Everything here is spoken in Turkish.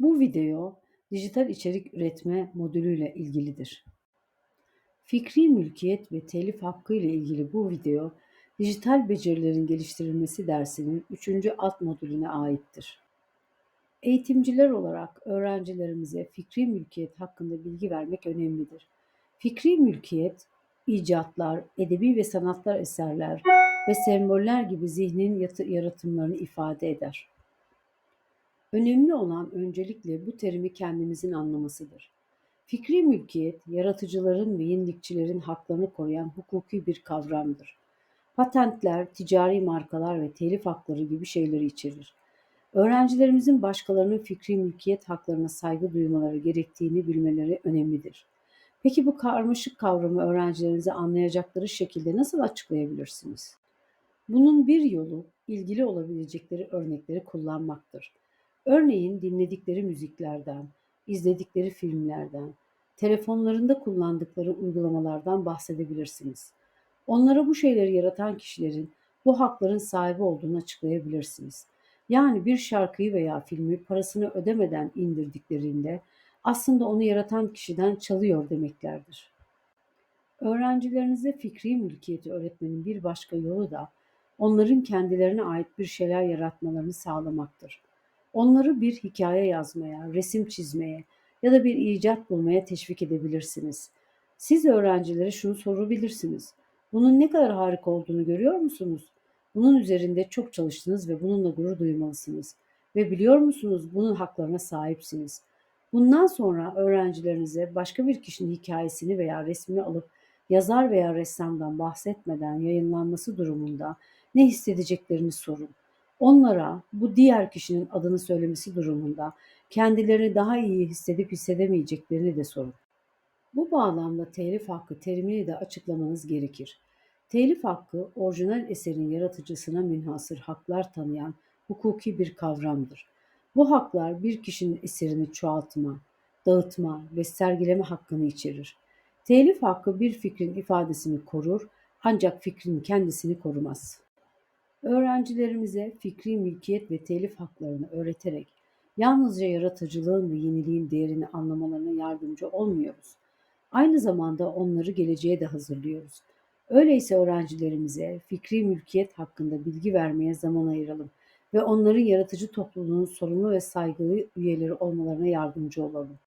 Bu video dijital içerik üretme modülüyle ilgilidir. Fikri mülkiyet ve telif hakkı ile ilgili bu video, dijital becerilerin geliştirilmesi dersinin 3. alt modülüne aittir. Eğitimciler olarak öğrencilerimize fikri mülkiyet hakkında bilgi vermek önemlidir. Fikri mülkiyet, icatlar, edebi ve sanatlar eserler ve semboller gibi zihnin yaratımlarını ifade eder. Önemli olan öncelikle bu terimi kendimizin anlamasıdır. Fikri mülkiyet, yaratıcıların ve yenilikçilerin haklarını koruyan hukuki bir kavramdır. Patentler, ticari markalar ve telif hakları gibi şeyleri içerir. Öğrencilerimizin başkalarının fikri mülkiyet haklarına saygı duymaları gerektiğini bilmeleri önemlidir. Peki bu karmaşık kavramı öğrencilerinize anlayacakları şekilde nasıl açıklayabilirsiniz? Bunun bir yolu ilgili olabilecekleri örnekleri kullanmaktır. Örneğin dinledikleri müziklerden, izledikleri filmlerden, telefonlarında kullandıkları uygulamalardan bahsedebilirsiniz. Onlara bu şeyleri yaratan kişilerin bu hakların sahibi olduğunu açıklayabilirsiniz. Yani bir şarkıyı veya filmi parasını ödemeden indirdiklerinde aslında onu yaratan kişiden çalıyor demeklerdir. Öğrencilerinize fikri mülkiyeti öğretmenin bir başka yolu da onların kendilerine ait bir şeyler yaratmalarını sağlamaktır. Onları bir hikaye yazmaya, resim çizmeye ya da bir icat bulmaya teşvik edebilirsiniz. Siz öğrencilere şunu sorabilirsiniz. Bunun ne kadar harika olduğunu görüyor musunuz? Bunun üzerinde çok çalıştınız ve bununla gurur duymalısınız. Ve biliyor musunuz bunun haklarına sahipsiniz. Bundan sonra öğrencilerinize başka bir kişinin hikayesini veya resmini alıp yazar veya ressamdan bahsetmeden yayınlanması durumunda ne hissedeceklerini sorun. Onlara bu diğer kişinin adını söylemesi durumunda kendilerini daha iyi hissedip hissedemeyeceklerini de sorun. Bu bağlamda telif hakkı terimini de açıklamanız gerekir. Telif hakkı, orijinal eserin yaratıcısına münhasır haklar tanıyan hukuki bir kavramdır. Bu haklar bir kişinin eserini çoğaltma, dağıtma ve sergileme hakkını içerir. Telif hakkı bir fikrin ifadesini korur ancak fikrin kendisini korumaz. Öğrencilerimize fikri mülkiyet ve telif haklarını öğreterek yalnızca yaratıcılığın ve yeniliğin değerini anlamalarına yardımcı olmuyoruz. Aynı zamanda onları geleceğe de hazırlıyoruz. Öyleyse öğrencilerimize fikri mülkiyet hakkında bilgi vermeye zaman ayıralım ve onların yaratıcı topluluğun sorumlu ve saygılı üyeleri olmalarına yardımcı olalım.